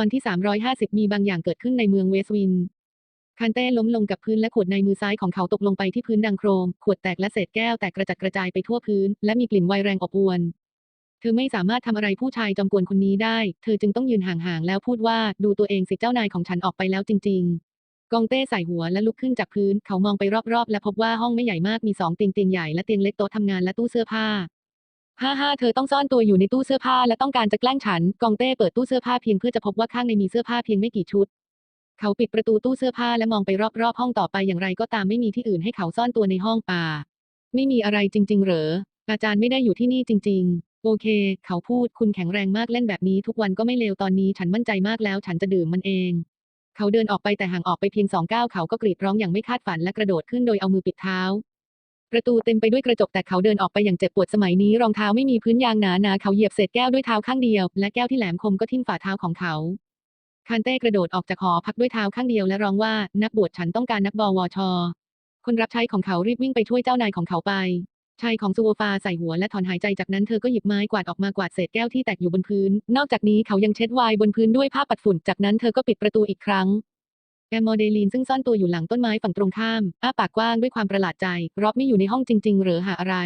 ตอนที่ 350 มีบางอย่างเกิดขึ้นในเมืองเวสต์วิน คันเต้ล้มลงกับพื้นและขวดในมือซ้ายของเขาตกลงไปที่พื้นดังโครม ขวดแตกและเศษแก้วแตกกระจัดกระจายไปทั่วพื้น และมีกลิ่นไวน์แรงอบอวน เธอไม่สามารถทำอะไรผู้ชายจอมกวนคนนี้ได้ เธอจึงต้องยืนห่างๆแล้วพูดว่าดูตัวเองสิเจ้านายของฉันออกไปแล้วจริง ๆกองเต้ใส่หัวและลุกขึ้นจากพื้น เขามองไปรอบๆ และพบว่าห้องไม่ใหญ่มากมีสองเตียงเตียงใหญ่และเตียงเล็กโต๊ะทำงานและตู้เสื้อผ้า ฮ่าฮ่าเธอต้องซ่อนตัวอยู่ในตู้เสื้อผ้าและต้องการจะแกล้งฉัน กองเต้เปิดตู้เสื้อผ้าเพียงเพื่อจะพบว่าข้างในมีเสื้อผ้าเพียงไม่กี่ชุด เขาปิดประตูตู้เสื้อผ้าและมองไปรอบๆห้องต่อไปอย่างไรก็ตามไม่มีที่อื่นให้เขาซ่อนตัวในห้องป่า ไม่มีอะไรจริง ๆ เหรอ อาจารย์ไม่ได้อยู่ที่นี่จริง ๆ โอเค เขาพูดคุณแข็งแรงมากเล่นแบบนี้ทุกวันก็ไม่เลวตอนนี้ฉันมั่นใจมากแล้วฉันจะดื่มมันเอง เขาเดินออกไปแต่ห่างออกไปเพียงสองก้าวเขาก็กรีดร้องอย่างไม่คาดฝันและกระโดดขึ้นโดยเอามือปิดเท้า ประตูเต็มไปด้วยกระจกแต่เขาเดินออกไปอย่างเจ็บปวดสมัยนี้รองเท้าไม่มีพื้นยางหนาหนาเขาเหยียบเศษแก้วด้วยเท้าข้างเดียว และแก้วที่แหลมคมก็ทิ่มฝ่าเท้าของเขาคานเต้กระโดดออกจากหอพักด้วยเท้าข้างเดียวและร้องว่านักบวชฉันต้องการนักบวชคนรับใช้ของเขารีบวิ่งไปช่วยเจ้านายของเขาไปชายของซูโวฟาใส่หัวและถอนหายใจจากนั้นเธอก็หยิบไม้กวาดออกมากวาดเศษแก้วที่แตกอยู่บนพื้น นอกจากนี้เขายังเช็ดไวน์บนพื้นด้วยผ้าปัดฝุ่น จากนั้นเธอก็ปิดประตูอีกครั้ง แอมโมเดลีนซึ่งซ่อนตัวอยู่หลังต้นไม้ฝั่งตรงข้าม อ้าปากกว้างด้วยความประหลาดใจ รอบไม่อยู่ในห้องจริง ๆ หรือหาอะไร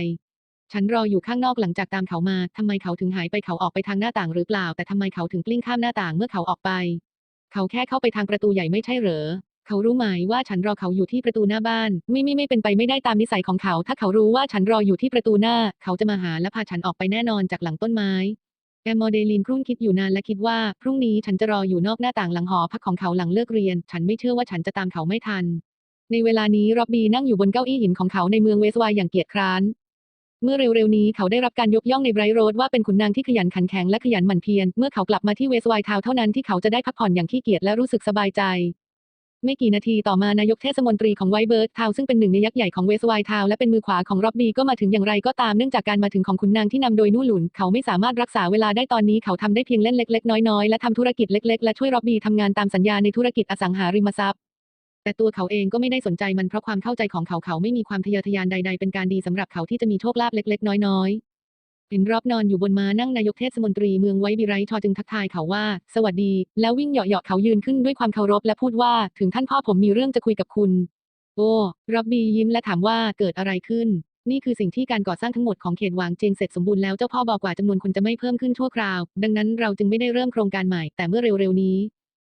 ฉันรออยู่ข้างนอกหลังจากตามเขามา ทำไมเขาถึงหายไปเขาออกไปทางหน้าต่างหรือเปล่า แต่ทำไมเขาถึงกลิ้งข้ามหน้าต่างเมื่อเขาออกไป เขาแค่เข้าไปทางประตูใหญ่ไม่ใช่เหรอ เขารู้ไหมว่าฉันรอเขาอยู่ที่ประตูหน้าบ้าน ไม่ไม่ไม่เป็นไปไม่ได้ตามนิสัยของเขา ถ้าเขารู้ว่าฉันรออยู่ที่ประตูหน้า เขาจะมาหาและพาฉันออกไปแน่นอนจากหลังต้นไม้ แอมโมเดลินครุ่นคิดอยู่นานและคิดว่า พรุ่งนี้ฉันจะรออยู่นอกหน้าต่างหลังหอพักของเขาหลังเลิกเรียน ฉันไม่เชื่อว่าฉันจะตามเขาไม่ทัน ในเวลานี้ ร็อบบี้นั่งอยู่บนเก้าอี้หินของเขาในเมืองเวสไวน์อย่างเกียจคร้าน เมื่อเร็วๆนี้เขาได้รับการยกย่องในไบรท์โรดว่าเป็นขุนนางที่ขยันขันแข็งและขยันหมั่นเพียร เมื่อเขากลับมาที่เวสไวน์ทาวเท่านั้นที่เขาจะได้พักผ่อนอย่างขี้เกียจและรู้สึกสบายใจ ไม่กี่นาทีต่อมานายกเทศมนตรีของไวเบิร์ดทาวซึ่งเป็นหนึ่งในยักษ์ใหญ่ของเวสต์ไวน์ทาวและเป็นมือขวาของร็อบบี้ก็มาถึงอย่างไรก็ตามเนื่องจากการมาถึงของขุนนางที่นำโดยนู่หลุน เขาไม่สามารถรักษาเวลาได้ตอนนี้เขาทำได้เพียงเล่นเล็ก ๆ น้อยๆและทำธุรกิจเล็ก ๆ และช่วยร็อบบี้ทำงานตามสัญญาในธุรกิจอสังหาริมทรัพย์แต่ตัวเขาเองก็ไม่ได้สนใจมันเพราะความเข้าใจของเขาเขาไม่มีความทะเยอทะยานใด ๆ เป็นการดีสำหรับเขาที่จะมีโชคลาภเล็ก ๆ น้อยๆ เห็นรอบนอนอยู่บนม้านั่งนายกเทศมนตรีเมืองไวท์บิไรท์ทอจึงทักทายเขาว่า สวัสดี แล้ววิ่งเหยาะๆเขายืนขึ้นด้วยความเคารพและพูดว่าถึงท่านพ่อผมมีเรื่องจะคุยกับคุณ โอ้รับบียิ้มและถามว่าเกิดอะไรขึ้น นี่คือสิ่งที่การก่อสร้างทั้งหมดของเขตหวางเจงเสร็จสมบูรณ์แล้วเจ้าพ่อบอกว่าจำนวนคนจะไม่เพิ่มขึ้นชั่วคราว ดังนั้นเราจึงไม่ได้เริ่มโครงการใหม่แต่เมื่อเร็วๆนี้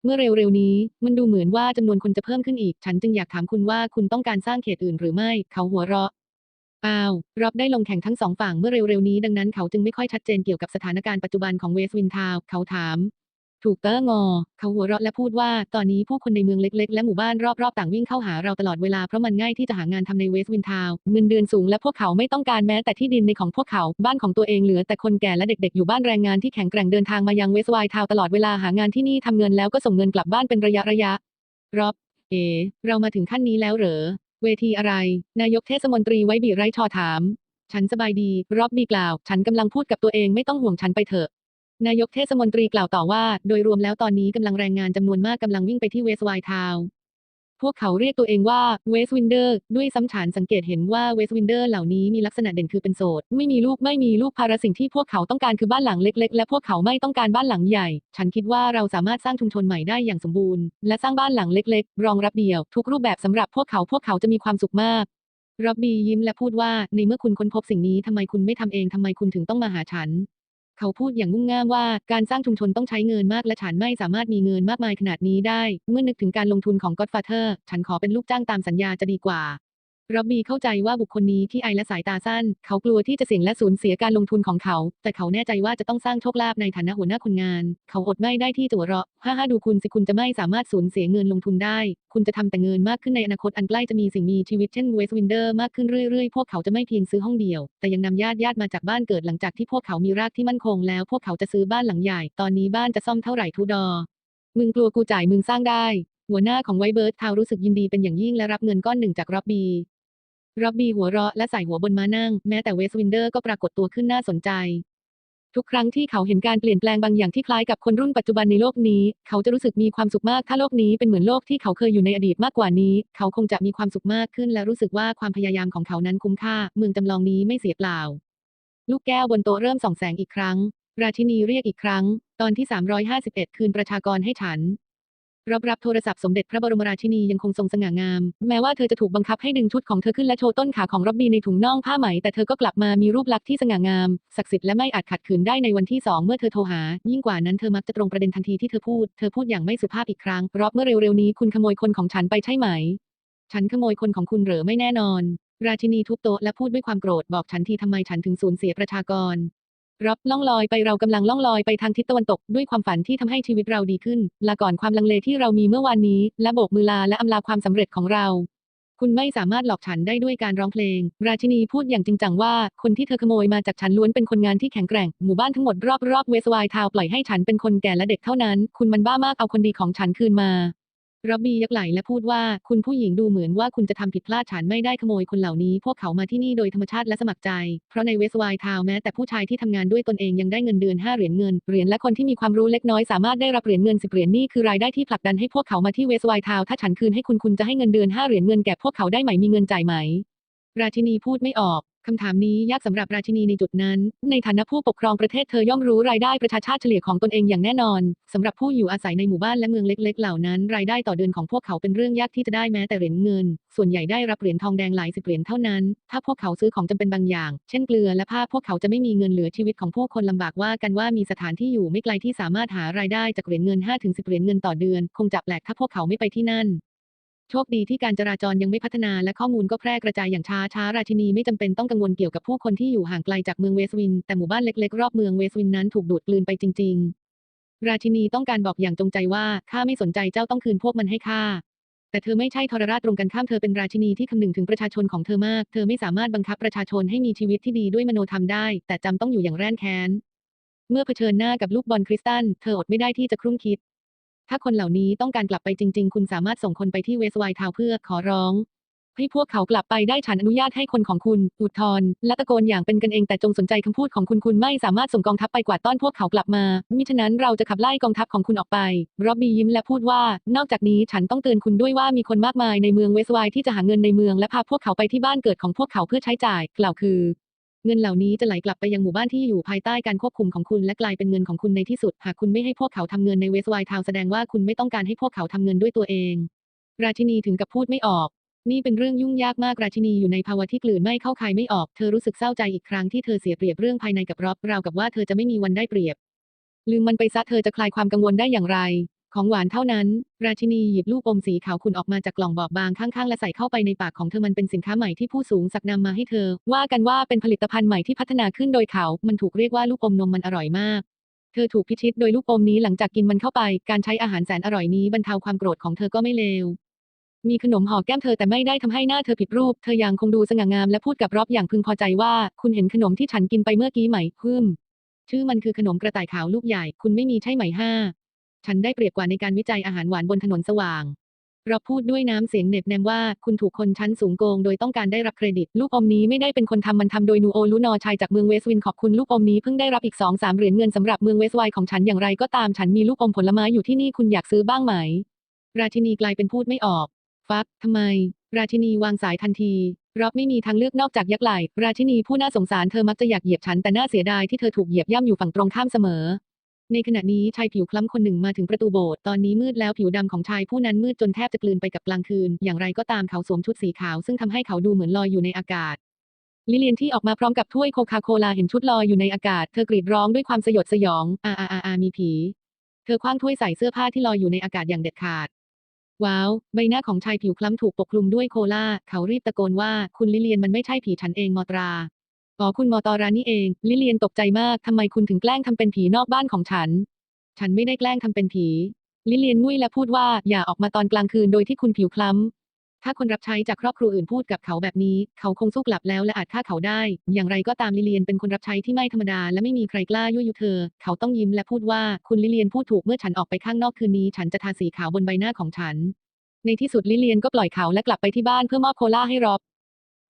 เมื่อเร็วๆนี้ มันดูเหมือนว่าจำนวนคนจะเพิ่มขึ้นอีก ฉันจึงอยากถามคุณว่าคุณต้องการสร้างเขตอื่นหรือไม่ เขาหัวเราะ้าวร็อบได้ลงแข่งทั้งสองฝั่งเมื่อเร็วๆนี้ดังนั้นเขาจึงไม่ค่อยชัดเจนเกี่ยวกับสถานการณ์ปัจจุบันของเวสต์วินทาวเขาถาม ถูกเตอร์งอ เขาหัวเราะและพูดว่า ตอนนี้ผู้คนในเมืองเล็กๆ และหมู่บ้านรอบๆ ต่างวิ่งเข้าหาเราตลอดเวลาเพราะมันง่ายที่จะหางานทำในเวสต์วินทาวเงินเดือนสูงและพวกเขาไม่ต้องการแม้แต่ที่ดินในของพวกเขา บ้านของตัวเองเหลือแต่คนแก่และเด็กๆอยู่บ้านแรงงานที่แข็งแกร่งเดินทางมายังเวสต์ไวน์ทาวตลอดเวลาหางานที่นี่ทำเงินแล้วก็ส่งเงินกลับบ้านเป็นระยะระยะร็อบเอ๋เรามาถึงขั้นนี้แล้วเหรอ เวทีอะไร นายกเทศมนตรีไว้บีไรทอถาม ฉันสบายดี รอบบีกล่าว ฉันกำลังพูดกับตัวเองไม่ต้องห่วงฉันไปเถอะนายกเทศมนตรีกล่าวต่อว่า โดยรวมแล้วตอนนี้กำลังแรงงานจำนวนมากกำลังวิ่งไปที่เวสไวทาว พวกเขาเรียกตัวเองว่าเวส์วินเดอร์ด้วยซ้ำฉานสังเกตเห็นว่าเวส์วินเดอร์เหล่านี้มีลักษณะเด่นคือเป็นโสด ไม่มีลูกไม่มีลูกภาระสิ่งที่พวกเขาต้องการคือบ้านหลังเล็ก ๆ และพวกเขาไม่ต้องการบ้านหลังใหญ่ ฉันคิดว่าเราสามารถสร้างชุมชนใหม่ได้อย่างสมบูรณ์ และสร้างบ้านหลังเล็ก ๆ รองรับเดี่ยว ทุกรูปแบบสำหรับพวกเขาพวกเขาจะมีความสุขมากร็อบบี้ยิ้มและพูดว่าในเมื่อคุณค้นพบสิ่งนี้ทำไมคุณไม่ทำเองทำไมคุณถึงต้องมาหาฉัน เขาพูดอย่างงุ่งง่ามว่าการสร้างชุมชนต้องใช้เงินมากและฉันไม่สามารถมีเงินมากมายขนาดนี้ได้ เมื่อนึกถึงการลงทุนของ Godfather ฉันขอเป็นลูกจ้างตามสัญญาจะดีกว่า ร็อบบี้เข้าใจว่าบุคคลนี้ที่ไอและสายตาสั้น เขากลัวที่จะเสี่ยงและสูญเสียการลงทุนของเขา แต่เขาแน่ใจว่าจะต้องสร้างโชคลาภในฐานะหัวหน้าคนงาน เขาอดไม่ได้ที่จะหัวเราะฮ่าฮ่าดูคุณสิคุณจะไม่สามารถสูญเสียเงินลงทุนได้ คุณจะทำแต่เงินมากขึ้นในอนาคตอันใกล้จะมีสิ่งมีชีวิตเช่นเวสต์วินเดอร์มากขึ้นเรื่อยๆ พวกเขาจะไม่เพียงซื้อห้องเดียว แต่ยังนำญาติญาติมาจากบ้านเกิดหลังจากที่พวกเขามีรากที่มั่นคงแล้ว พวกเขาจะซื้อบ้านหลังใหญ่ ตอนนี้บ้านจะซ่อมเท่าไหร่ทูดอ มึงกลัวกูจ่ายมึงสร้างได้หัวหน้าของไวเบิร์ดทาวรู้สึกยินดีเป็นอย่างยิ่งและรับเงินก้อนหนึ่งจากร็อบบี้ ร็อบบี้หัวเราะและใส่หัวบนม้านั่ง แม้แต่เวส์วินเดอร์ก็ปรากฏตัวขึ้นน่าสนใจ ทุกครั้งที่เขาเห็นการเปลี่ยนแปลงบางอย่างที่คล้ายกับคนรุ่นปัจจุบันในโลกนี้ เขาจะรู้สึกมีความสุขมากถ้าโลกนี้เป็นเหมือนโลกที่เขาเคยอยู่ในอดีตมากกว่านี้ เขาคงจะมีความสุขมากขึ้นและรู้สึกว่าความพยายามของเขานั้นคุ้มค่า เมืองจำลองนี้ไม่เสียเปล่า ลูกแก้วบนโต๊ะเริ่มส่องแสงอีกครั้ง ราชินีเรียกอีกครั้ง ตอนที่ 351 คืนประชากรให้ฉัน รับรับโทรศัพท์สมเด็จพระบรมราชินียังคงทรงสง่างาม แม้ว่าเธอจะถูกบังคับให้ดึงชุดของเธอขึ้นและโชว์ต้นขาของร็อบบี้ในถุงน่องผ้าไหม แต่เธอก็กลับมามีรูปลักษณ์ที่สง่างาม ศักดิ์สิทธิ์และไม่อาจขัดขืนได้ในวันที่สองเมื่อเธอโทรหา ยิ่งกว่านั้นเธอมักจะตรงประเด็นทันทีที่เธอพูด เธอพูดอย่างไม่สุภาพอีกครั้งร็อบเมื่อเร็วๆนี้คุณขโมยคนของฉันไปใช่ไหม ฉันขโมยคนของคุณหรือไม่แน่นอน ราชินีทุบโต๊ะและพูดด้วยความโกรธบอกฉันทีทำไมฉันถึงสูญเสียประชากร รับล่องลอยไปเรากำลังล่องลอยไปทางทิศตะวันตกด้วยความฝันที่ทำให้ชีวิตเราดีขึ้น ลาก่อนความลังเลที่เรามีเมื่อวานนี้ และโบกมือลาและอำลาความสำเร็จของเรา คุณไม่สามารถหลอกฉันได้ด้วยการร้องเพลง ราชินีพูดอย่างจริงจังว่า คนที่เธอขโมยมาจากฉันล้วนเป็นคนงานที่แข็งแกร่ง หมู่บ้านทั้งหมดรอบๆเวสไวทาวปล่อยให้ฉันเป็นคนแก่และเด็กเท่านั้น คุณมันบ้ามากเอาคนดีของฉันคืนมา รับบียักไหลและพูดว่าคุณผู้หญิงดูเหมือนว่าคุณจะทำผิดพลาดฉันไม่ได้ขโมยคนเหล่านี้ พวกเขามาที่นี่โดยธรรมชาติและสมัครใจ เพราะในเวสไวน์ทาวแม้แต่ผู้ชายที่ทำงานด้วยตนเองยังได้เงินเดือน5เหรียญเงินเหรียญและคนที่มีความรู้เล็กน้อยสามารถได้รับเหรียญเงิน10เหรียญนี่คือรายได้ที่ผลักดันให้พวกเขามาที่เวสไวน์ทาวถ้าฉันคืนให้คุณคุณจะให้เงินเดือน5เหรียญเงินแก่พวกเขาได้ไหมมีเงินจ่ายไหม ราชินีพูดไม่ออก คำถามนี้ยากสำหรับราชินีในจุดนั้น ในฐานะผู้ปกครองประเทศเธอย่อมรู้รายได้ประชาชาติเฉลี่ยของตนเองอย่างแน่นอนสำหรับผู้อยู่อาศัยในหมู่บ้านและเมืองเล็ก ๆ เหล่านั้น รายได้ต่อเดือนของพวกเขาเป็นเรื่องยากที่จะได้แม้แต่เหรียญเงิน ส่วนใหญ่ได้รับเหรียญทองแดงหลายสิบเหรียญเท่านั้น ถ้าพวกเขาซื้อของจำเป็นบางอย่าง เช่นเกลือและผ้าพวกเขาจะไม่มีเงินเหลือชีวิตของผู้คนลำบากว่ากันว่ามีสถานที่อยู่ไม่ไกลที่สามารถหารายได้จากเหรียญเงิน5-10เหรียญเงินต่อเดือน คงจะแปลกถ้าพวกเขาไม่ไปที่นั่น โชคดีที่การจราจรยังไม่พัฒนาและข้อมูลก็แพร่กระจายอย่างช้าช้าราชินีไม่จำเป็นต้องกังวลเกี่ยวกับผู้คนที่อยู่ห่างไกลจากเมืองเวสต์วิน แต่หมู่บ้านเล็กๆ รอบเมืองเวสต์วินนั้นถูกดูดกลืนไปจริง ๆ ราชินีต้องการบอกอย่างจงใจว่าข้าไม่สนใจเจ้าต้องคืนพวกมันให้ข้าแต่เธอไม่ใช่ทรราชตรงกันข้ามเธอเป็นราชินีที่คำนึงถึงประชาชนของเธอมาก เธอไม่สามารถบังคับประชาชนให้มีชีวิตที่ดีด้วยมโนธรรมได้ แต่จำต้องอยู่อย่างแร้นแค้นเมื่อเผชิญหน้ากับลูกบอลคริสตัลเธออดไม่ได้ที่จะครุ่นคิด ถ้าคนเหล่านี้ต้องการกลับไปจริง ๆ คุณสามารถส่งคนไปที่เวสไวน์ทาวเพื่อขอร้อง ให้พวกเขากลับไปได้ฉันอนุญาตให้คนของคุณอุดทธรณ์และตะโกนอย่างเป็นกันเองแต่จงสนใจคำพูดของคุณคุณไม่สามารถส่งกองทัพไปกวาดต้อนพวกเขากลับมา มิฉะนั้นเราจะขับไล่กองทัพของคุณออกไปร็อบบี้ยิ้มและพูดว่า นอกจากนี้ฉันต้องเตือนคุณด้วยว่ามีคนมากมายในเมืองเวสไวน์ที่จะหาเงินในเมืองและพาพวกเขาไปที่บ้านเกิดของพวกเขาเพื่อใช้จ่ายกล่าวคือ เงินเหล่านี้จะไหลกลับไปยังหมู่บ้านที่อยู่ภายใต้การควบคุมของคุณและกลายเป็นเงินของคุณในที่สุด หากคุณไม่ให้พวกเขาทำเงินในเวสไวน์ทาวแสดงว่าคุณไม่ต้องการให้พวกเขาทำเงินด้วยตัวเอง ราชินีถึงกับพูดไม่ออก นี่เป็นเรื่องยุ่งยากมากราชินีอยู่ในภาวะที่กลืนไม่เข้าคายไม่ออก เธอรู้สึกเศร้าใจอีกครั้งที่เธอเสียเปรียบเรื่องภายในกับร็อบราวกับว่าเธอจะไม่มีวันได้เปรียบ ลืมมันไปซะเธอจะคลายความกังวลได้อย่างไร ของหวานเท่านั้น ราชินีหยิบลูกอมสีขาวขุ่นออกมาจากกล่องบอบบางข้างๆ และใส่เข้าไปในปากของเธอมันเป็นสินค้าใหม่ที่ผู้สูงสักนำมาให้เธอ ว่ากันว่าเป็นผลิตภัณฑ์ใหม่ที่พัฒนาขึ้นโดยเขา มันถูกเรียกว่าลูกอมนมมันอร่อยมาก เธอถูกพิชิตโดยลูกอมนี้หลังจากกินมันเข้าไป การใช้อาหารแสนอร่อยนี้บรรเทาความโกรธของเธอก็ไม่เลวมีขนมห่อแก้มเธอแต่ไม่ได้ทำให้หน้าเธอผิดรูป เธอยังคงดูสง่างามและพูดกับร็อบอย่างพึงพอใจว่า คุณเห็นขนมที่ฉันกินไปเมื่อกี้ไหมฮึมชื่อมันคือขนมกระต่ายขาวลูกใหญ่ คุณไม่มีใช่ไหมห้า ฉันได้เปรียบกว่าในการวิจัยอาหารหวานบนถนนสว่าง เราพูดด้วยน้ำเสียงเน็บแนมว่าคุณถูกคนชั้นสูงโกงโดยต้องการได้รับเครดิต ลูกอมนี้ไม่ได้เป็นคนทำมันทำโดยนูโอลูนอชายจากเมืองเวสต์วินขอบคุณลูกอมนี้เพิ่งได้รับอีกสองสามเหรียญเงินสำหรับเมืองเวสไวน์ของฉันอย่างไรก็ตามฉันมีลูกอมผลไม้อยู่ที่นี่คุณอยากซื้อบ้างไหม ราชินีกลายเป็นพูดไม่ออก ฟักทำไม ราชินีวางสายทันทีร็อบไม่มีทางเลือกนอกจากยักไหลราชินีผู้น่าสงสารเธอมักจะอยากเหยียบฉันแต่น่าเสียดายที่เธอถูกเหยียบย่ำอยู่ฝั่งตรงข้ามเสมอ ในขณะนี้ชายผิวคล้ำคนหนึ่งมาถึงประตูโบสถ์ตอนนี้มืดแล้วผิวดำของชายผู้นั้นมืดจนแทบจะกลืนไปกับกลางคืน อย่างไรก็ตามเขาสวมชุดสีขาวซึ่งทำให้เขาดูเหมือนลอยอยู่ในอากาศ ลิเลียนที่ออกมาพร้อมกับถ้วยโคคาโคลาเห็นชุดลอยอยู่ในอากาศ เธอกรีดร้องด้วยความสยดสยอง อาอาอาอามีผี เธอคว้างถ้วยใส่เสื้อผ้าที่ลอยอยู่ในอากาศอย่างเด็ดขาด ว้าว ใบหน้าของชายผิวคล้ำถูกปกคลุมด้วยโคลาเขารีบตะโกนว่า คุณลิเลียนมันไม่ใช่ผีฉันเองมอตรา อ๋อคุณมอตอรานี่เอง ลิเลียนตกใจมากทำไมคุณถึงแกล้งทำเป็นผีนอกบ้านของฉัน ฉันไม่ได้แกล้งทำเป็นผี ลิเลียนงุ้ยและพูดว่าอย่าออกมาตอนกลางคืนโดยที่คุณผิวคล้ำ ถ้าคนรับใช้จากครอบครัวอื่นพูดกับเขาแบบนี้ เขาคงสู้กลับแล้วและอาจฆ่าเขาได้ อย่างไรก็ตามลิเลียนเป็นคนรับใช้ที่ไม่ธรรมดาและไม่มีใครกล้ายั่วยุเธอ เขาต้องยิ้มและพูดว่าคุณลิเลียนพูดถูกเมื่อฉันออกไปข้างนอกคืนนี้ฉันจะทาสีขาวบนใบหน้าของฉัน ในที่สุดลิเลียนก็ปล่อยเขาและกลับไปที่บ้านเพื่อมอบโคลาให้ร็อบ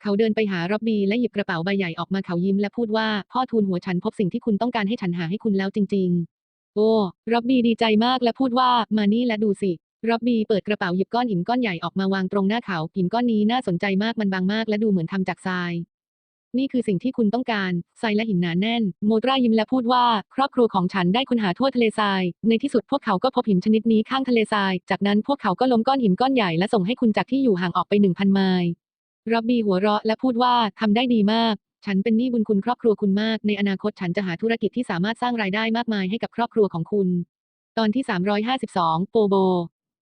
เขาเดินไปหาร็อบบี้และหยิบกระเป๋าใบใหญ่ออกมาเขายิ้มและพูดว่า พ่อทูลหัวฉันพบสิ่งที่คุณต้องการให้ฉันหาให้คุณแล้วจริง ๆ โอ้ร็อบบี้ดีใจมากและพูดว่ามานี่และดูสิร็อบบี้เปิดกระเป๋าหยิบก้อนหินก้อนใหญ่ออกมาวางตรงหน้าเขาหินก้อนนี้น่าสนใจมากมันบางมากและดูเหมือนทำจากทราย นี่คือสิ่งที่คุณต้องการทรายและหินหนาแน่น โมตรายิ้มและพูดว่า ครอบครัวของฉันได้ค้นหาทั่วทะเลทราย ในที่สุดพวกเขาก็พบหินชนิดนี้ข้างทะเลทราย จากนั้นพวกเขาก็ล้มก้อนหินก้อนใหญ่และส่งให้คุณจากที่อยู่ห่างออกไปหนึ่งพันไมล์ ร็อบบี้หัวเราะและพูดว่าทำได้ดีมาก ฉันเป็นหนี้บุญคุณครอบครัวคุณมาก ในอนาคตฉันจะหาธุรกิจที่สามารถสร้างรายได้มากมายให้กับครอบครัวของคุณ ตอนที่ 352 โปโบ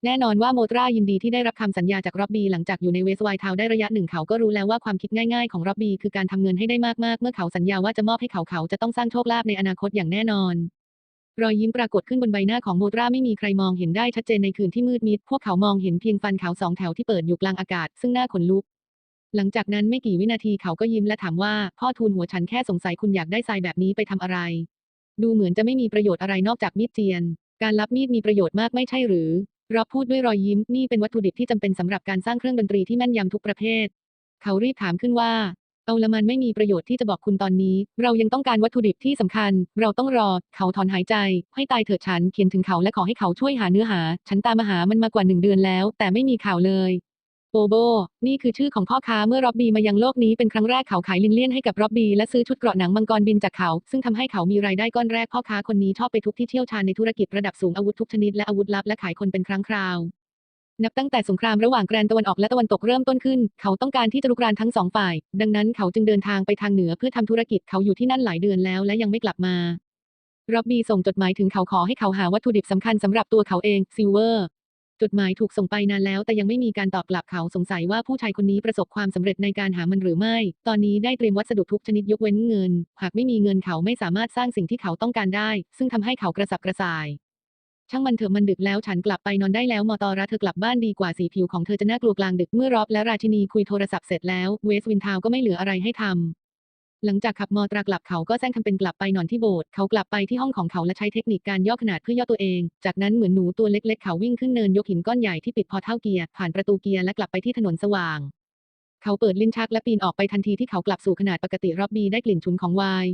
แน่นอนว่าโมตรายินดีที่ได้รับคำสัญญาจากร็อบบี้หลังจากอยู่ในเวสไวท์ทาวได้ระยะหนึ่งเขาก็รู้แล้วว่าความคิดง่ายๆของร็อบบี้คือการทำเงินให้ได้มากๆ เมื่อเขาสัญญาว่าจะมอบให้เขาเขาจะต้องสร้างโชคลาภในอนาคตอย่างแน่นอนรอยยิ้มปรากฏขึ้นบนใบหน้าของโมตราไม่มีใครมองเห็นได้ชัดเจนในคืนที่มืดมิด พวกเขามองเห็นเพียงฟันขาวสองแถวที่เปิดอยู่กลางอากาศ ซึ่งน่าขนลุก หลังจากนั้นไม่กี่วินาทีเขาก็ยิ้มและถามว่า พ่อทูลหัวฉันแค่สงสัยคุณอยากได้ทรายแบบนี้ไปทำอะไร ดูเหมือนจะไม่มีประโยชน์อะไรนอกจากมีดเจียน การรับมีดมีประโยชน์มากไม่ใช่หรือร็อบพูดด้วยรอยยิ้มนี่เป็นวัตถุดิบที่จำเป็นสำหรับการสร้างเครื่องดนตรีที่แม่นยำทุกประเภท เขารีบถามขึ้นว่าเอาละมันไม่มีประโยชน์ที่จะบอกคุณตอนนี้ เรายังต้องการวัตถุดิบที่สำคัญ เราต้องรอ เขาถอนหายใจ ให้ตายเถิดฉันเขียนถึงเขาและขอให้เขาช่วยหาเนื้อหา ฉันตามมาหามันมากว่าหนึ่งเดือนแล้ว แต่ไม่มีข่าวเลย โบโบ นี่คือชื่อของพ่อค้าเมื่อร็อบบี้มายังโลกนี้เป็นครั้งแรกเขาขายลินเลียนให้กับร็อบบี้และซื้อชุดเกราะหนังมังกรบินจากเขา ซึ่งทำให้เขามีรายได้ก้อนแรกพ่อค้าคนนี้ชอบไปทุกที่เที่ยวชาญในธุรกิจระดับสูงอาวุธทุกชนิดและอาวุธลับและขายคนเป็นครั้งคราว นับตั้งแต่สงครามระหว่างแกรนตะวันออกและตะวันตกเริ่มต้นขึ้น เขาต้องการที่จะรุกรานทั้งสองฝ่าย ดังนั้นเขาจึงเดินทางไปทางเหนือเพื่อทำธุรกิจเขาอยู่ที่นั่นหลายเดือนแล้วและยังไม่กลับมาร็อบบี้ส่งจดหมายถึงเขาขอให้เขาหาวัตถุดิบสำคัญสำหรับตัวเขาเองซิลเวอร์ จดหมายถูกส่งไปนานแล้วแต่ยังไม่มีการตอบกลับเขาสงสัยว่าผู้ชายคนนี้ประสบความสำเร็จในการหามันหรือไม่ ตอนนี้ได้เตรียมวัสดุทุกชนิดยกเว้นเงิน หากไม่มีเงินเขาไม่สามารถสร้างสิ่งที่เขาต้องการได้ ซึ่งทำให้เขากระสับกระส่าย ช่างมันเถอะมันดึกแล้วฉันกลับไปนอนได้แล้วมอตอระเธอกลับบ้านดีกว่าสีผิวของเธอจะน่ากลัวกลางดึกเมื่อรอบและราชินีคุยโทรศัพท์เสร็จแล้วเวสวินทาวก็ไม่เหลืออะไรให้ทำ หลังจากขับมอตรากลับเขาก็แซงทำเป็นกลับไปนอนที่โบสถ์เขากลับไปที่ห้องของเขาและใช้เทคนิคการย่อขนาดเพื่อย่อตัวเอง จากนั้นเหมือนหนูตัวเล็กๆ เขาวิ่งขึ้นเนินยกหินก้อนใหญ่ที่ปิดพอเท่าเกียร์ผ่านประตูเกียร์และกลับไปที่ถนนสว่าง เขาเปิดลิ้นชักและปีนออกไปทันทีที่เขากลับสู่ขนาดปกติรอบบีได้กลิ่นฉุนของไวน์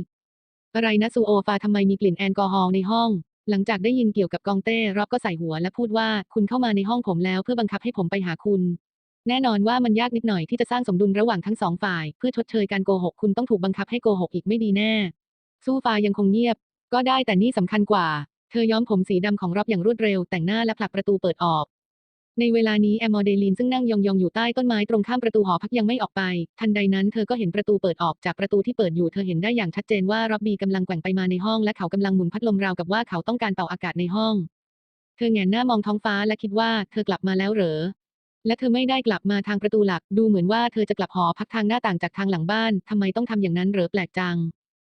อะไรนะซูโอฟาทำไมมีกลิ่นแอลกอฮอล์ในห้อง หลังจากได้ยินเกี่ยวกับกองเต้รอบก็ใส่หัวและพูดว่าคุณเข้ามาในห้องผมแล้วเพื่อบังคับให้ผมไปหาคุณ แน่นอนว่ามันยากนิดหน่อยที่จะสร้างสมดุลระหว่างทั้งสองฝ่าย เพื่อชดเชยการโกหกคุณต้องถูกบังคับให้โกหกอีกไม่ดีแน่ สู้ฟ้ายังคงเงียบ ก็ได้แต่นี่สำคัญกว่า เธอย้อมผมสีดำของรอบอย่างรวดเร็ว แต่งหน้าและผลักประตูเปิดออก ในเวลานี้แอมมอเดลีนซึ่งนั่งยองๆอยู่ใต้ต้นไม้ตรงข้ามประตูหอพักยังไม่ออกไป ทันใดนั้นเธอก็เห็นประตูเปิดออกจากประตูที่เปิดอยู่เธอเห็นได้อย่างชัดเจนว่าร็อบบี้กำลังแกว่งไปมาในห้องและเขากำลังหมุนพัดลมราวกับว่าเขาต้องการเป่าอากาศในห้อง เธอแงนหน้ามองท้องฟ้าและคิดว่าเธอกลับมาแล้วเหรอ และเธอไม่ได้กลับมาทางประตูหลัก ดูเหมือนว่าเธอจะกลับหอพักทางหน้าต่างจากทางหลังบ้าน ทำไมต้องทำอย่างนั้นเหรอแปลกจัง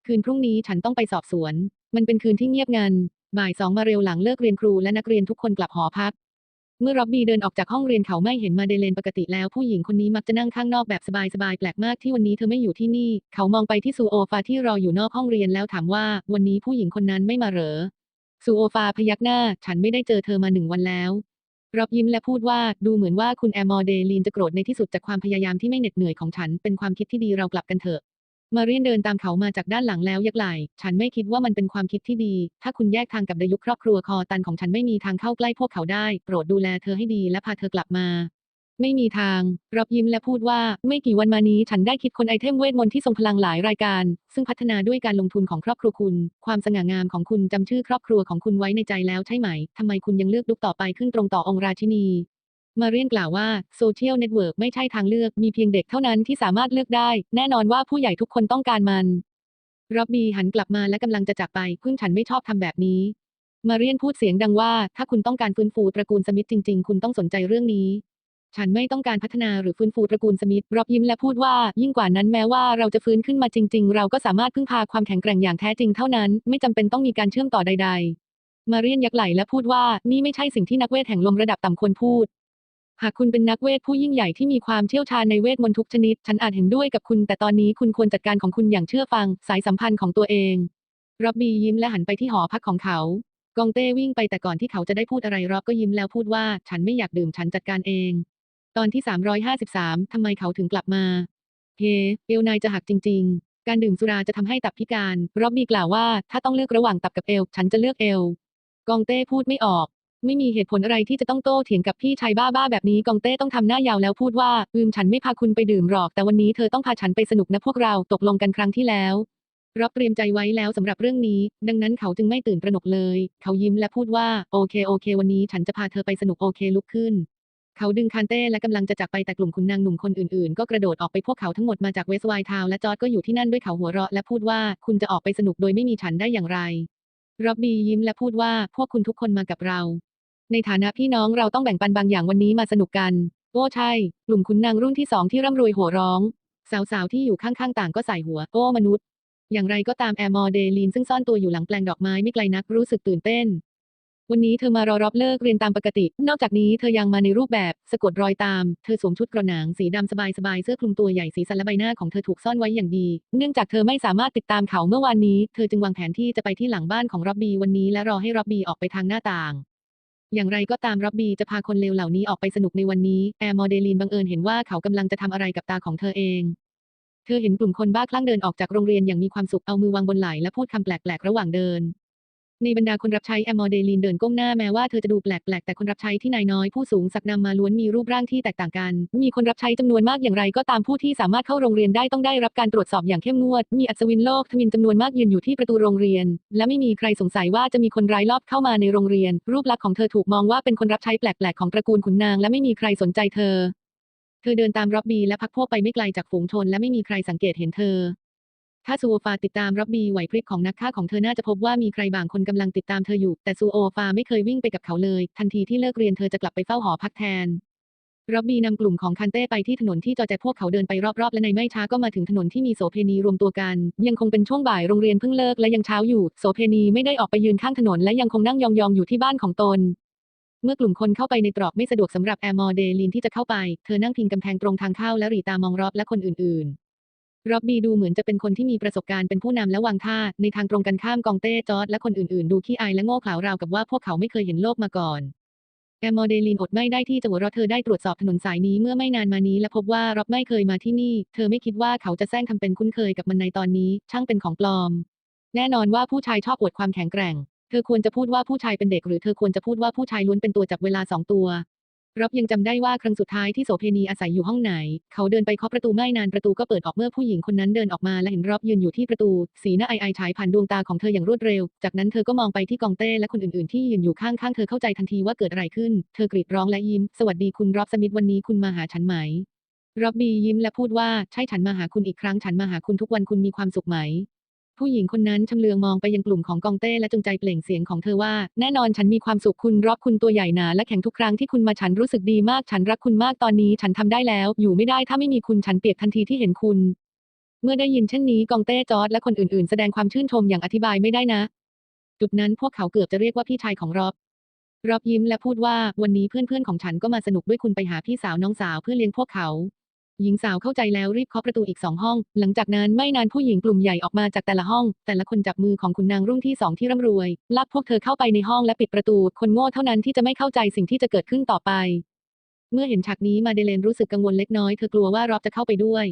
คืนพรุ่งนี้ฉันต้องไปสอบสวน มันเป็นคืนที่เงียบงัน บ่ายสองมาเร็วหลังเลิกเรียนครูและนักเรียนทุกคนกลับหอพัก เมื่อร็อบบี้เดินออกจากห้องเรียนเขาไม่เห็นมาเดเลนปกติแล้วผู้หญิงคนนี้มักจะนั่งข้างนอกแบบสบายๆแปลกมากที่วันนี้เธอไม่อยู่ที่นี่ เขามองไปที่ซูโอฟาที่รออยู่นอกห้องเรียนแล้วถามว่า วันนี้ผู้หญิงคนนั้นไม่มาเหรอซูโอฟาพยักหน้า ฉันไม่ได้เจอเธอมาหนึ่งวันแล้ว รับยิ้มและพูดว่าดูเหมือนว่าคุณแอมมอร์เดลีนจะโกรธในที่สุดจากความพยายามที่ไม่เหน็ดเหนื่อยของฉัน เป็นความคิดที่ดีเรากลับกันเถอะ มาเรียนเดินตามเขามาจากด้านหลังแล้วยักไหล่ฉันไม่คิดว่ามันเป็นความคิดที่ดี ถ้าคุณแยกทางกับดายุคครอบครัวคอตันของฉันไม่มีทางเข้าใกล้พวกเขาได้ โปรดดูแลเธอให้ดีและพาเธอกลับมา ไม่มีทาง รับยิ้มและพูดว่า ไม่กี่วันมานี้ฉันได้คิดคนไอเทมเวทมนต์ที่ทรงพลังหลายรายการ ซึ่งพัฒนาด้วยการลงทุนของครอบครัวคุณ ความสง่างามของคุณจำชื่อครอบครัวของคุณไว้ในใจแล้วใช่ไหม ทำไมคุณยังเลือกลุกต่อไปขึ้นตรงต่อองค์ราชินี มาเรียนกล่าวว่าโซเชียลเน็ตเวิร์กไม่ใช่ทางเลือก มีเพียงเด็กเท่านั้นที่สามารถเลือกได้ แน่นอนว่าผู้ใหญ่ทุกคนต้องการมัน ร็อบบี้หันกลับมาและกำลังจะจากไปเพิ่งฉันไม่ชอบทำแบบนี้มาเรียนพูดเสียงดังว่า ถ้าคุณต้องการฟื้นฟูตระกูลสมิธจริง ๆ คุณต้องสนใจเรื่องนี้ ฉันไม่ต้องการพัฒนาหรือฟื้นฟูตระกูลสมิธร็อบยิ้มและพูดว่ายิ่งกว่านั้นแม้ว่าเราจะฟื้นขึ้นมาจริง ๆ เราก็สามารถพึ่งพาความแข็งแกร่งอย่างแท้จริงเท่านั้น ไม่จำเป็นต้องมีการเชื่อมต่อใด ๆ มาเรียนยักไหลและพูดว่านี่ไม่ใช่สิ่งที่นักเวทแห่งลมระดับต่ำควรพูด หากคุณเป็นนักเวทผู้ยิ่งใหญ่ที่มีความเชี่ยวชาญในเวทมนต์ทุกชนิด ฉันอาจเห็นด้วยกับคุณ แต่ตอนนี้คุณควรจัดการของคุณอย่างเชื่อฟัง สายสัมพันธ์ของตัวเองร็อบบี้ยิ้มและหันไปที่หอพักของเขากองเต้วิ่งไปแต่ก่อนที่เขาจะได้พูดอะไรรอบก็ยิ้มแล้วพูดว่า ฉันไม่อยากดื่มฉันจัดการเอง ตอนที่ 353 ทำไมเขาถึงกลับมา เฮ เอลนายจะหักจริง ๆ การดื่มสุราจะทำให้ตับพิการ ร็อบบี้กล่าวว่า ถ้าต้องเลือกระหว่างตับกับเอลฉันจะเลือกเอลกองเต้พูดไม่ออก ไม่มีเหตุผลอะไรที่จะต้องโต้เถียงกับพี่ชายบ้าๆแบบนี้ กองเต้ต้องทำหน้ายาวแล้วพูดว่า อืมฉันไม่พาคุณไปดื่มหรอก แต่วันนี้เธอต้องพาฉันไปสนุกนะพวกเรา ตกลงกันครั้งที่แล้วรับเตรียมใจไว้แล้วสำหรับเรื่องนี้ ดังนั้นเขาจึงไม่ตื่นตระหนกเลย เขายิ้มและพูดว่า โอเคโอเค วันนี้ฉันจะพาเธอไปสนุกโอเคลุกขึ้น เขาดึงคานเต้และกำลังจะจากไปแต่กลุ่มขุนนางหนุ่มคนอื่นๆ ก็กระโดดออกไปพวกเขาทั้งหมดมาจากเวสไวท์ทาวน์และจอร์ดก็อยู่ที่นั่นด้วยเขาหัวเราะและพูดว่าคุณจะออกไปสนุกโดยไม่มีฉันได้อย่างไรร็อบบี้ยิ้มและพูดว่าพวกคุณทุกคนมากับเรา ในฐานะพี่น้องเราต้องแบ่งปันบางอย่างวันนี้มาสนุกกันโอ้ใช่ กลุ่มขุนนางรุ่นที่สองที่ร่ำรวยโห่ร้อง สาวๆที่อยู่ข้างๆต่างก็ใส่หัว โอ้มนุษย์ อย่างไรก็ตามแอร์มอร์เดลีนซึ่งซ่อนตัวอยู่หลังแปลงดอกไม้ไม่ไกลนักรู้สึกตื่นเต้น วันนี้เธอมารอรับเลิกเรียนตามปกติ นอกจากนี้เธอยังมาในรูปแบบ สะกดรอยตาม เธอสวมชุดกระหนังสีดำสบายๆ เสื้อคลุมตัวใหญ่สีสันและใบหน้าของเธอถูกซ่อนไว้อย่างดี เนื่องจากเธอไม่สามารถติดตามเขาเมื่อวานนี้ เธอจึงวางแผนที่จะไปที่หลังบ้านของร็อบบี้วันนี้และรอให้ร็อบบี้ออกไปทางหน้าต่าง อย่างไรก็ตามร็อบบี้จะพาคนเลวเหล่านี้ออกไปสนุกในวันนี้ แอร์มอเดลีนบังเอิญเห็นว่าเขากำลังจะทำอะไรกับตาของเธอเองเธอเห็นกลุ่มคนบ้าคลั่งเดินออกจากโรงเรียนอย่างมีความสุขเอามือวางบนไหล่และพูดคำแปลกๆ ระหว่างเดิน ในบรรดาคนรับใช้แอมมอเดลีนเดินก้มหน้าแม้ว่าเธอจะดูแปลกๆแต่คนรับใช้ที่นายน้อยผู้สูงสักนำมาล้วนมีรูปร่างที่แตกต่างกัน มีคนรับใช้จำนวนมากอย่างไรก็ตามผู้ที่สามารถเข้าโรงเรียนได้ต้องได้รับการตรวจสอบอย่างเข้มงวด มีอัศวินโลกทมินจำนวนมากยืนอยู่ที่ประตูโรงเรียน และไม่มีใครสงสัยว่าจะมีคนร้ายลอบเข้ามาในโรงเรียน รูปลักษณ์ของเธอถูกมองว่าเป็นคนรับใช้แปลกๆของตระกูลขุนนางและไม่มีใครสนใจเธอ เธอเดินตามร็อบบี้และพักพวกไปไม่ไกลจากฝูงชนและไม่มีใครสังเกตเห็นเธอ ถ้าซูโอฟาติดตามร็อบบีไหวพริบของนักฆ่าของเธอน่าจะพบว่ามีใครบางคนกำลังติดตามเธออยู่ แต่ซูโอฟาไม่เคยวิ่งไปกับเขาเลย ทันทีที่เลิกเรียนเธอจะกลับไปเฝ้าหอพักแทนร็อบบีนำกลุ่มของคันเต้ไปที่ถนนที่จอแจพวกเขาเดินไปรอบๆ และในไม่ช้าก็มาถึงถนนที่มีโสเพณีรวมตัวกัน ยังคงเป็นช่วงบ่ายโรงเรียนเพิ่งเลิกและยังเช้าอยู่โสเพณีไม่ได้ออกไปยืนข้างถนนและยังคงนั่งยองๆอยู่ที่บ้านของตน เมื่อกลุ่มคนเข้าไปในตรอกไม่สะดวกสำหรับแอร์มอร์เดลีนที่จะเข้าไป เธอนั่งพิงกำแพงตรงทางเข้าและหรีตามองรอบและคนอื่นๆ ร็อบบี้ดูเหมือนจะเป็นคนที่มีประสบการณ์เป็นผู้นำและวางท่า ในทางตรงกันข้ามกองเต้จอร์ดและคนอื่นๆ ดูขี้อายและโง่เขลาราวกับว่าพวกเขาไม่เคยเห็นโลกมาก่อน แอร์มอร์เดลีนอดไม่ได้ที่จะหัวเราะเธอได้ตรวจสอบถนนสายนี้เมื่อไม่นานมานี้และพบว่าร็อบไม่เคยมาที่นี่ เธอไม่คิดว่าเขาจะแซงทำเป็นคุ้นเคยกับมันในตอนนี้ ช่างเป็นของปลอม แน่นอนว่าผู้ชายชอบอวดความแข็งแกร่ง เธอควรจะพูดว่าผู้ชายเป็นเด็กหรือเธอควรจะพูดว่าผู้ชายล้วนเป็นตัวจับเวลาสองตัว ร็อบยังจำได้ว่าครั้งสุดท้ายที่โสเพณีอาศัยอยู่ห้องไหน เขาเดินไปเคาะประตูไม่นานประตูก็เปิดออกเมื่อผู้หญิงคนนั้นเดินออกมาและเห็นร็อบยืนอยู่ที่ประตู สีหน้าไอไอฉายผ่านดวงตาของเธออย่างรวดเร็ว จากนั้นเธอก็มองไปที่กองเต้และคนอื่นๆที่ยืนอยู่ข้างๆเธอเข้าใจทันทีว่าเกิดอะไรขึ้น เธอกรีดร้องและยิ้ม สวัสดีคุณร็อบสมิธวันนี้คุณมาหาฉันไหมร็อบบี้ยิ้มและพูดว่าใช่ฉันมาหาคุณอีกครั้งฉันมาหาคุณทุกวันคุณมีความสุขไหม ผู้หญิงคนนั้นชำเลืองมองไปยังกลุ่มของกองเต้และจงใจเปล่งเสียงของเธอว่า แน่นอนฉันมีความสุขคุณร็อบคุณตัวใหญ่หนาและแข็งทุกครั้งที่คุณมาฉันรู้สึกดีมากฉันรักคุณมากตอนนี้ฉันทำได้แล้ว อยู่ไม่ได้ถ้าไม่มีคุณฉันเปียกทันทีที่เห็นคุณ เมื่อได้ยินเช่นนี้กองเต้จอร์ดและคนอื่นๆ แสดงความชื่นชมอย่างอธิบายไม่ได้นะ จุดนั้นพวกเขาเกือบจะเรียกว่าพี่ชายของร็อบร็อบยิ้มและพูดว่าวันนี้เพื่อนๆของฉันก็มาสนุกด้วยคุณไปหาพี่สาวน้องสาวเพื่อเลี้ยงพวกเขา หญิงสาวเข้าใจแล้วรีบเคาะประตูอีกสองห้อง หลังจากนั้นไม่นานผู้หญิงกลุ่มใหญ่ออกมาจากแต่ละห้อง แต่ละคนจับมือของคุณนางรุ่งที่สองที่ร่ำรวย ลากพวกเธอเข้าไปในห้องและปิดประตู คนโง่เท่านั้นที่จะไม่เข้าใจสิ่งที่จะเกิดขึ้นต่อไป เมื่อเห็นฉากนี้มาเดเลนรู้สึกกังวลเล็กน้อยเธอกลัวว่ารอบจะเข้าไปด้วย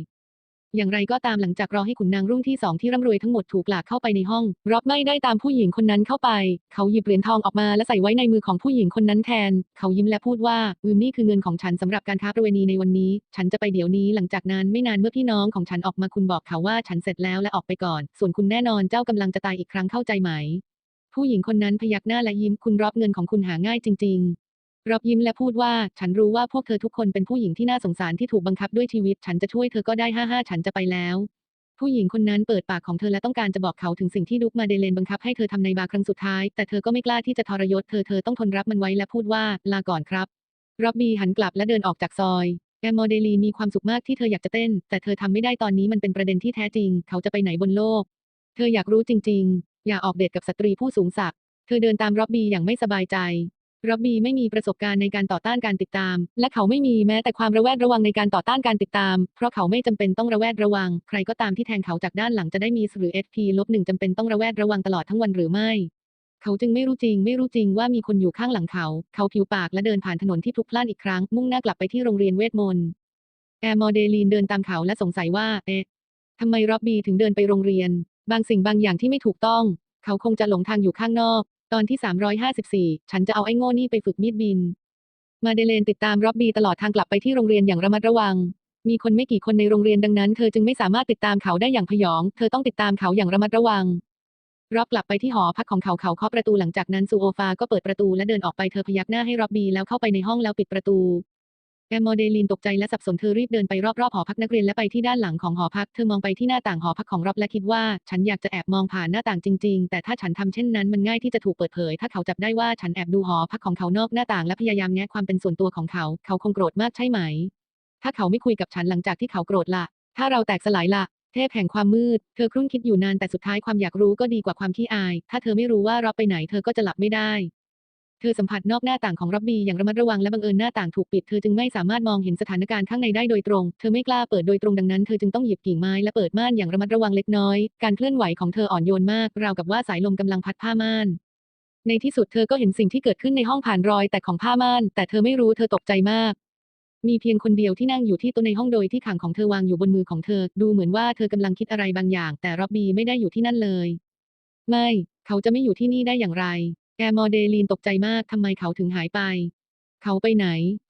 อย่างไรก็ตามหลังจากรอให้ขุนนางรุ่งที่สองที่ร่ำรวยทั้งหมดถูกหลากเข้าไปในห้องร็อบไม่ได้ตามผู้หญิงคนนั้นเข้าไป เขาหยิบเหรียญทองออกมาและใส่ไว้ในมือของผู้หญิงคนนั้นแทน เขายิ้มและพูดว่าอืมนี่คือเงินของฉันสำหรับการค้าประเวณีในวันนี้ ฉันจะไปเดี๋ยวนี้หลังจากนั้นไม่นานเมื่อพี่น้องของฉันออกมาคุณบอกเขาว่าฉันเสร็จแล้วและออกไปก่อน ส่วนคุณแน่นอนเจ้ากำลังจะตายอีกครั้งเข้าใจไหม ผู้หญิงคนนั้นพยักหน้าและยิ้มคุณรอบเงินของคุณหาง่ายจริงๆ รอบยิ้มและพูดว่าฉันรู้ว่าพวกเธอทุกคนเป็นผู้หญิงที่น่าสงสารที่ถูกบังคับด้วยชีวิต ฉันจะช่วยเธอก็ได้ห้าห้าฉันจะไปแล้ว ผู้หญิงคนนั้นเปิดปากของเธอและต้องการจะบอกเขาถึงสิ่งที่ดุกมาเดเลนบังคับให้เธอทำในบาร์ครั้งสุดท้าย แต่เธอก็ไม่กล้าที่จะทรยศเธอเธอต้องทนรับมันไว้และพูดว่าลาก่อนครับร็อบบี้หันกลับและเดินออกจากซอยแอมโมเดลีมีความสุขมากที่เธออยากจะเต้น แต่เธอทำไม่ได้ตอนนี้มันเป็นประเด็นที่แท้จริง เขาจะไปไหนบนโลก เธออยากรู้จริง ๆ อย่าออกเดทกับสตรีผู้สูงศักดิ์เธอเดินตามร็อบบี้อย่างไม่สบายใจ ร็อบบี้ไม่มีประสบการณ์ในการต่อต้านการติดตาม และเขาไม่มีแม้แต่ความระแวดระวังในการต่อต้านการติดตาม เพราะเขาไม่จำเป็นต้องระแวดระวัง ใครก็ตามที่แทงเขาจากด้านหลังจะได้มีหรือ SP ลบหนึ่งจำเป็นต้องระแวดระวังตลอดทั้งวันหรือไม่ เขาจึงไม่รู้จริง ไม่รู้จริงว่ามีคนอยู่ข้างหลังเขา เขาผิวปากและเดินผ่านถนนที่พลุกพล่านอีกครั้ง มุ่งหน้ากลับไปที่โรงเรียนเวทมนต์แอร์มอเดลีนเดินตามเขาและสงสัยว่า เอ๊ะทำไมร็อบบี้ถึงเดินไปโรงเรียน บางสิ่งบางอย่างที่ไม่ถูกต้อง เขาคงจะหลงทางอยู่ข้างนอก ตอนที่ 354 ฉันจะเอาไอ้โง่นี่ไปฝึกมีดบิน มาเดเลนติดตามร็อบบี้ตลอดทางกลับไปที่โรงเรียนอย่างระมัดระวัง มีคนไม่กี่คนในโรงเรียนดังนั้น เธอจึงไม่สามารถติดตามเขาได้อย่างพยอง เธอต้องติดตามเขาอย่างระมัดระวังร็อบกลับไปที่หอพักของเขาเขาเคาะประตูหลังจากนั้นซูโอฟาก็เปิดประตูและเดินออกไปเธอพยักหน้าให้ร็อบบี้แล้วเข้าไปในห้องแล้วปิดประตู แอมโมเดลินตกใจและสับสนเธอรีบเดินไปรอบๆหอพักนักเรียนและไปที่ด้านหลังของหอพัก เธอมองไปที่หน้าต่างหอพักของร็อบและคิดว่า ฉันอยากจะแอบมองผ่านหน้าต่างจริงๆ แต่ถ้าฉันทำเช่นนั้นมันง่ายที่จะถูกเปิดเผย ถ้าเขาจับได้ว่าฉันแอบดูหอพักของเขานอกหน้าต่างและพยายามแงะความเป็นส่วนตัวของเขา เขาคงโกรธมากใช่ไหม ถ้าเขาไม่คุยกับฉันหลังจากที่เขาโกรธละถ้าเราแตกสลายละเทพแห่งความมืด เธอครุ่นคิดอยู่นานแต่สุดท้ายความอยากรู้ก็ดีกว่าความขี้อาย ถ้าเธอไม่รู้ว่าร็อบไปไหนเธอก็จะหลับไม่ได้ เธอสัมผัสนอกหน้าต่างของร็อบบี้อย่างระมัดระวังและบังเอิญหน้าต่างถูกปิด เธอจึงไม่สามารถมองเห็นสถานการณ์ข้างในได้โดยตรง เธอไม่กล้าเปิดโดยตรงดังนั้นเธอจึงต้องหยิบกิ่งไม้และเปิดม่านอย่างระมัดระวังเล็กน้อย การเคลื่อนไหวของเธออ่อนโยนมาก ราวกับว่าสายลมกำลังพัดผ้าม่าน ในที่สุดเธอก็เห็นสิ่งที่เกิดขึ้นในห้องผ่านรอยแตกของผ้าม่าน แต่เธอไม่รู้เธอตกใจมาก มีเพียงคนเดียวที่นั่งอยู่ที่โต๊ะในห้องโดยที่ขังของเธอวางอยู่บนมือของเธอ ดูเหมือนว่าเธอกำลังคิดอะไรบางอย่าง แต่ร็อบบี้ไม่ได้อยู่ที่นั่นเลย ไม่ เขาจะไม่อยู่ที่นี่ได้อย่างไร แอมอเดลีนตกใจมากทำไมเขาถึงหายไป เขาไปไหน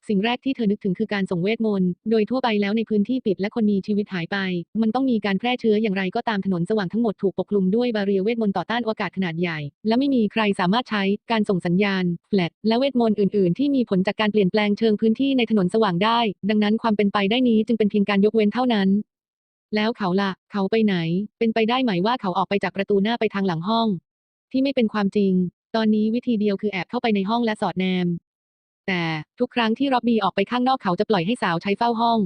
สิ่งแรกที่เธอนึกถึงคือการส่งเวทมนต์ โดยทั่วไปแล้วในพื้นที่ปิดและคนมีชีวิตหายไป มันต้องมีการแพร่เชื้ออย่างไรก็ตามถนนสว่างทั้งหมดถูกปกคลุมด้วยบาเรียเวทมนต์ต่อต้านอากาศขนาดใหญ่ และไม่มีใครสามารถใช้การส่งสัญญาณแฟลชและเวทมนต์อื่น ๆ ที่มีผลจากการเปลี่ยนแปลงเชิงพื้นที่ในถนนสว่างได้ ดังนั้นความเป็นไปได้นี้จึงเป็นเพียงการยกเว้นเท่านั้นแล้วเขาล่ะ เขาไปไหน เป็นไปได้ไหมว่าเขาออกไปจากประตูหน้าไปทางหลังห้อง ที่ไม่เป็นความจริง ตอนนี้วิธีเดียวคือแอบเข้าไปในห้องและสอดแนม แต่ทุกครั้งที่ร็อบบี้ออกไปข้างนอกเขาจะปล่อยให้สาวใช้เฝ้าห้อง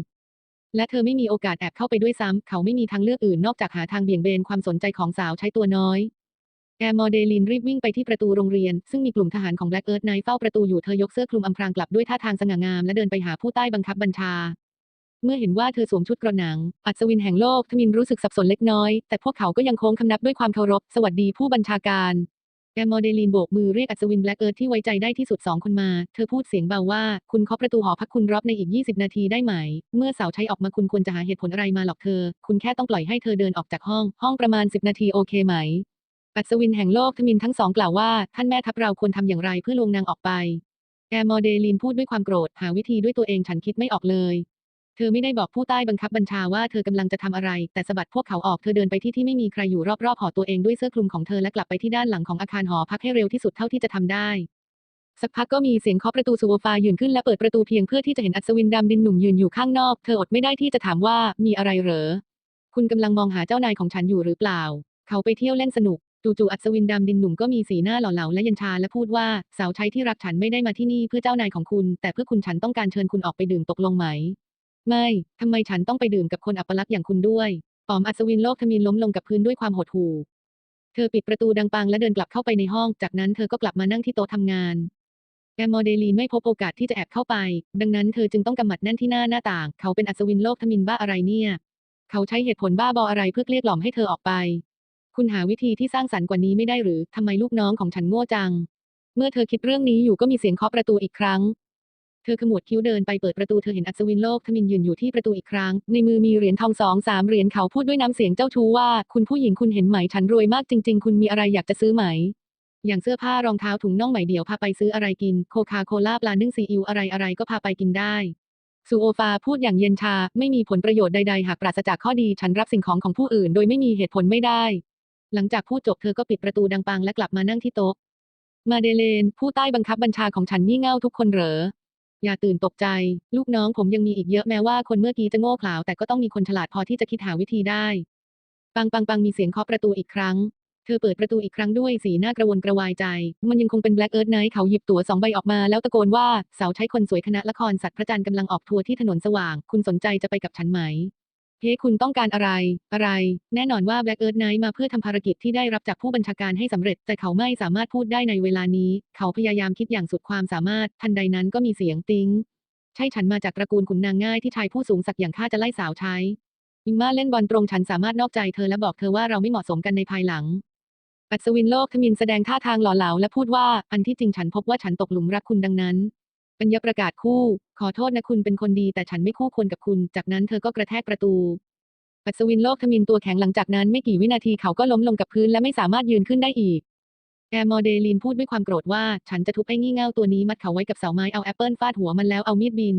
และเธอไม่มีโอกาสแอบเข้าไปด้วยซ้ำเขาไม่มีทางเลือกอื่นนอกจากหาทางเบี่ยงเบนความสนใจของสาวใช้ตัวน้อย แอร์มอเดลินรีบวิ่งไปที่ประตูโรงเรียน ซึ่งมีกลุ่มทหารของแบล็กเอิร์ธไนเฝ้าประตูอยู่เธอยกเสื้อคลุมอำพรางกลับด้วยท่าทางสง่างามและเดินไปหาผู้ใต้บังคับบัญชาเมื่อเห็นว่าเธอสวมชุดกระหนัง อัศวินแห่งโลกทมินรู้สึกสับสนเล็กน้อย แต่พวกเขาก็ยังโค้งคำนับด้วยความเคารพ สวัสดีผู้บัญชาการ แอมโมเดลีนโบกมือเรียกอัศวินแบล็กเอิร์ธที่ไว้ใจได้ที่สุดสองคนมา เธอพูดเสียงเบาว่า คุณเคาะประตูหอพักคุณรอบในอีก 20 นาทีได้ไหม เมื่อสาวใช้ออกมาคุณควรจะหาเหตุผลอะไรมาหลอกเธอ คุณแค่ต้องปล่อยให้เธอเดินออกจากห้อง ห้องประมาณ 10 นาทีโอเคไหม อัศวินแห่งโลกทมินทั้งสองกล่าวว่า ท่านแม่ทัพเราควรทำอย่างไรเพื่อลวงนางออกไป แอร์มอเดลีนพูดด้วยความโกรธ หาวิธีด้วยตัวเองฉันคิดไม่ออกเลย เธอไม่ได้บอกผู้ใต้บังคับบัญชาว่าเธอกำลังจะทำอะไร แต่สะบัดพวกเขาออกเธอเดินไปที่ที่ไม่มีใครอยู่รอบๆหอตัวเองด้วยเสื้อคลุมของเธอและกลับไปที่ด้านหลังของอาคารหอพักให้เร็วที่สุดเท่าที่จะทำได้ สักพักก็มีเสียงเคาะประตูซูโวฟายืนขึ้นและเปิดประตูเพียงเพื่อที่จะเห็นอัศวินดำดินหนุ่มยืนอยู่ข้างนอก เธออดไม่ได้ที่จะถามว่ามีอะไรเหรอ คุณกำลังมองหาเจ้านายของฉันอยู่หรือเปล่า เขาไปเที่ยวเล่นสนุกจู่ๆอัศวินดำดินหนุ่มก็มีสีหน้าหล่อเหลาและเย็นชาและพูดว่าสาวใช้ที่รักฉันไม่ได้มาที่นี่เพื่อเจ้านายของคุณ แต่เพื่อคุณฉันต้องการเชิญคุณออกไปดื่มตกลงไหม ไม่ ทำไมฉันต้องไปดื่มกับคนอัปลักษณ์อย่างคุณด้วยปอมอัศวินโลกทมินล้มลงกับพื้นด้วยความหดหู่ เธอปิดประตูดังปังและเดินกลับเข้าไปในห้อง จากนั้นเธอก็กลับมานั่งที่โต๊ะทำงาน แอมโมเดลีนไม่พบโอกาสที่จะแอบเข้าไป ดังนั้นเธอจึงต้องกำหมัดแน่นที่หน้าหน้าต่าง เขาเป็นอัศวินโลกทมินบ้าอะไรเนี่ย เขาใช้เหตุผลบ้าบออะไรเพื่อเกลี้ยกล่อมให้เธอออกไป คุณหาวิธีที่สร้างสรรค์กว่านี้ไม่ได้หรือทำไมลูกน้องของฉันโง่จัง เมื่อเธอคิดเรื่องนี้อยู่ก็มีเสียงเคาะประตูอีกครั้ง เธอขมวดคิ้วเดินไปเปิดประตูเธอเห็นอัศวินโลกทมินยืนอยู่ที่ประตูอีกครั้ง ในมือมีเหรียญทองสองสามเหรียญเขาพูดด้วยน้ำเสียงเจ้าชู้ว่า คุณผู้หญิงคุณเห็นไหมฉันรวยมากจริง ๆ คุณมีอะไรอยากจะซื้อไหม อย่างเสื้อผ้ารองเท้าถุงน่องไหมเดี่ยวพาไปซื้ออะไรกิน โคคาโคล่าปลานึ่งซีอิ๊วอะไรอะไรก็พาไปกินได้ซูโอฟาพูดอย่างเย็นชา ไม่มีผลประโยชน์ใดๆ หากปราศจากข้อดีฉันรับสิ่งของของผู้อื่น โดยไม่มีเหตุผลไม่ได้ หลังจากพูดจบเธอก็ปิดประตูดังปังและกลับมานั่งที่โต๊ะ มาเดเลน ผู้ใต้บังคับบัญชาของฉันงี่เง่าทุกคนเหรอ อย่าตื่นตกใจ ลูกน้องผมยังมีอีกเยอะแม้ว่าคนเมื่อกี้จะโง่เขลาแต่ก็ต้องมีคนฉลาดพอที่จะคิดหาวิธีได้ ปังปังปังมีเสียงเคาะประตูอีกครั้ง เธอเปิดประตูอีกครั้งด้วยสีหน้ากระวนกระวายใจ มันยังคงเป็นแบล็กเอิร์ธไนท์เขาหยิบตั๋วสองใบออกมาแล้วตะโกนว่า สาวใช้คนสวยคณะละครสัตว์พระจันทร์กำลังออกทัวร์ที่ถนนสว่าง คุณสนใจจะไปกับฉันไหม เฮ้คุณต้องการอะไร อะไร แน่นอนว่าแบล็กเอิร์ธไนท์มาเพื่อทำภารกิจที่ได้รับจากผู้บัญชาการให้สำเร็จ แต่เขาไม่สามารถพูดได้ในเวลานี้ เขาพยายามคิดอย่างสุดความสามารถ ทันใดนั้นก็มีเสียงติ้ง ใช่ฉันมาจากตระกูลขุนนางง่ายที่ชายผู้สูงศักดิ์อย่างข้าจะไล่สาวใช้ อิงมาเล่นบอลตรงฉันสามารถนอกใจเธอและบอกเธอว่าเราไม่เหมาะสมกันในภายหลัง อัศวินโลกทมินแสดงท่าทางหล่อเหลาและพูดว่า อันที่จริงฉันพบว่าฉันตกหลุมรักคุณดังนั้น ปัญญาประกาศคู่ ขอโทษนะคุณเป็นคนดีแต่ฉันไม่คู่ควรกับคุณ จากนั้นเธอก็กระแทกประตู ปัสวินโลกทมินตัวแข็งหลังจากนั้นไม่กี่วินาทีเขาก็ล้มลงกับพื้นและไม่สามารถยืนขึ้นได้อีก แอแอร์มอเดลินพูดด้วยความโกรธว่า ฉันจะทุบไอ้งี่เง่าตัวนี้มัดเขาไว้กับเสาไม้เอาแอปเปิลฟาดหัวมันแล้วเอามีดบิน